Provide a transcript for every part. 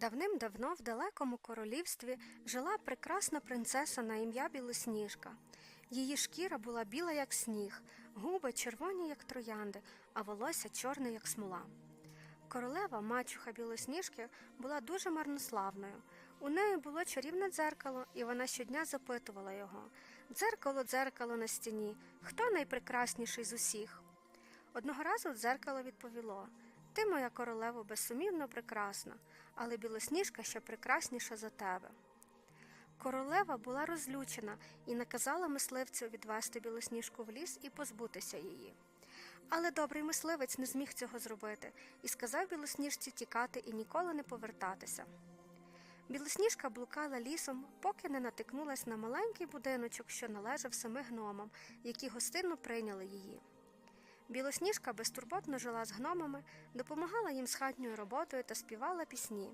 Давним-давно в далекому королівстві жила прекрасна принцеса на ім'я Білосніжка. Її шкіра була біла, як сніг, губи червоні, як троянди, а волосся чорне, як смола. Королева, мачуха Білосніжки, була дуже марнославною. У неї було чарівне дзеркало, і вона щодня запитувала його Дзеркало, дзеркало на стіні, хто найпрекрасніший з усіх? Одного разу дзеркало відповіло Ти, моя королево, безсумівно прекрасна, але білосніжка ще прекрасніша за тебе. Королева була розлючена і наказала мисливцю відвести білосніжку в ліс і позбутися її. Але добрий мисливець не зміг цього зробити і сказав білосніжці тікати і ніколи не повертатися. Білосніжка блукала лісом, поки не натикнулась на маленький будиночок, що належав семи гномам, які гостинно прийняли її. Білосніжка безтурботно жила з гномами, допомагала їм з хатньою роботою та співала пісні.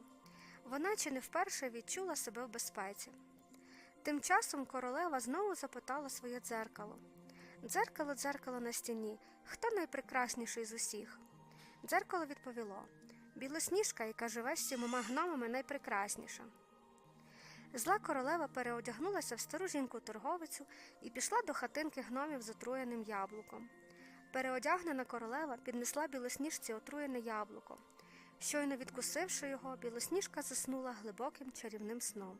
Вона чи не вперше відчула себе в безпеці. Тим часом королева знову запитала своє дзеркало Дзеркало, дзеркало на стіні, хто найпрекрасніший з усіх? Дзеркало відповіло Білосніжка, яка живе з сімома гномами, найпрекрасніша. Зла королева переодягнулася в стару жінку торговицю і пішла до хатинки гномів з отруєним яблуком. Переодягнена королева піднесла білосніжці отруєне яблуко. Щойно відкусивши його, білосніжка заснула глибоким чарівним сном.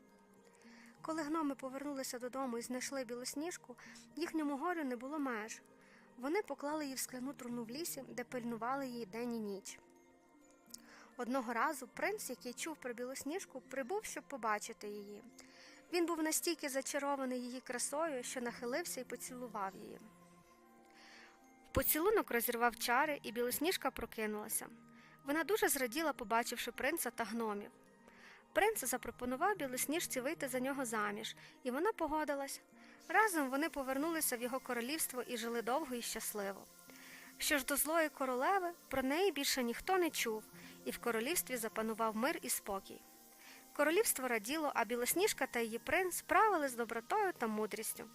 Коли гноми повернулися додому і знайшли білосніжку, їхньому горю не було меж. Вони поклали її в скляну труну в лісі, де пильнували її день і ніч. Одного разу принц, який чув про білосніжку, прибув, щоб побачити її. Він був настільки зачарований її красою, що нахилився і поцілував її. Поцілунок розірвав чари, і білосніжка прокинулася. Вона дуже зраділа, побачивши принца та гномів. Принц запропонував білосніжці вийти за нього заміж, і вона погодилась. Разом вони повернулися в його королівство і жили довго і щасливо. Що ж до злої королеви, про неї більше ніхто не чув, і в королівстві запанував мир і спокій. Королівство раділо, а білосніжка та її принц правили з добротою та мудрістю.